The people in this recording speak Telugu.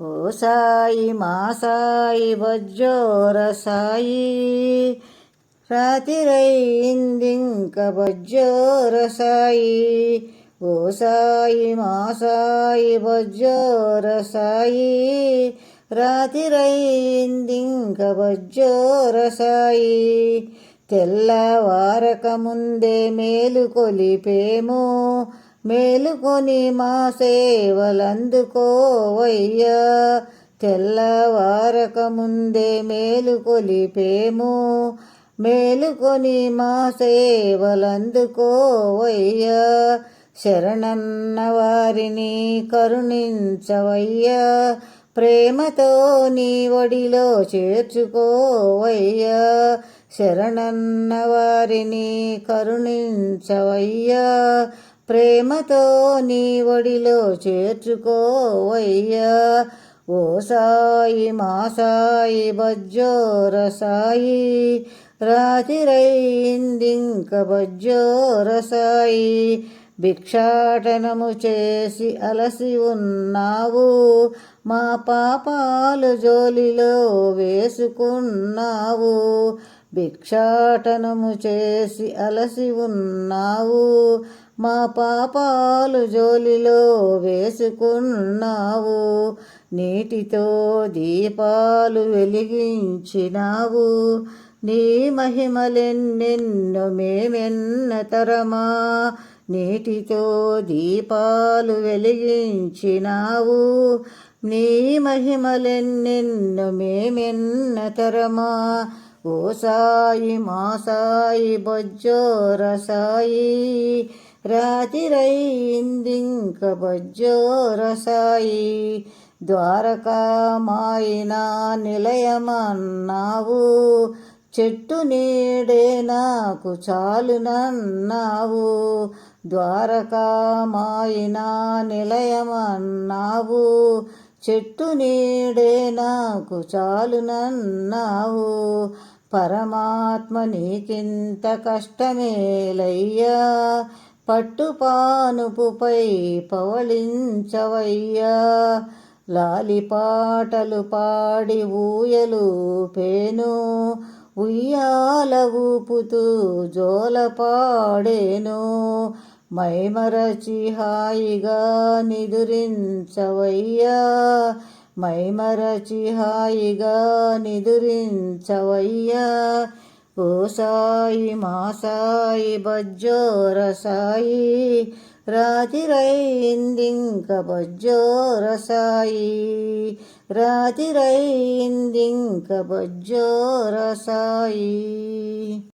ఓ సాయి మా సాయి బజ్జోర సాయి. రాతిరైందింక బజ్జోర సాయి. ఓ సాయి మా సాయి బజ్జోర సాయి. రాతిరైందింక బజ్జోర సాయి. తెల్లవారక ముందే మేలు కొలిపేమో. మేలుకొని మా సేవలందుకోవయ్యా. తెల్లవారక ముందే మేలుకొలిపేము మేలుకొని మా సేవలందుకోవయ్యా. శరణన్న వారిని కరుణించవయ్యా. ప్రేమతో నీ ఒడిలో చేర్చుకోవయ్యా. శరణన్న వారిని కరుణించవయ్యా. ప్రేమతో నీ ఒడిలో చేర్చుకోవయ్యా. ఓ సాయి మా సాయి బజ్జోర సాయి రాతిరైందింక బజ్జోర సాయి భిక్షాటనము చేసి అలసి ఉన్నావు. మా పాపాలు జోలిలో వేసుకున్నావు. భిక్షాటనము చేసి అలసి ఉన్నావు. మా పాపాలు జోలిలో వేసుకున్నావు. నీటితో దీపాలు వెలిగించినావు. నీ మహిమలెన్నెన్నో మేమెన్నతరమా నీటితో దీపాలు వెలిగించినావు. నీ మహిమలెన్నెన్నో మేమెన్నతరమా ఓ సాయి మా సాయి బొజ్జోర సాయి రాతిరైందింక బజ్జోరసాయి ద్వారకా ద్వారకామాయినా నిలయమన్నావు. చెట్టు నీడే నాకు చాలునన్నావు. ద్వారకామాయినా నిలయమన్నావు. చెట్టు నీడే నాకు చాలునన్నావు. పరమాత్మ నీకింత కష్టమేలయ్యా. పట్టుపానుపుపై పవళించవయ్యా. లాలిపాటలు పాడి ఊయలు పేను. ఉయ్యాల ఊపుతూ జోలపాడేను మైమరచి హాయిగా నిదురించవయ్యా. మైమరచి హాయిగా నిదురించవయ్యా. ఓ సాయి మా సాయి బజ్జోర సాయి రాతిరైందింక బజ్జోర సాయి రాతిరైందింక బజ్జోర సాయి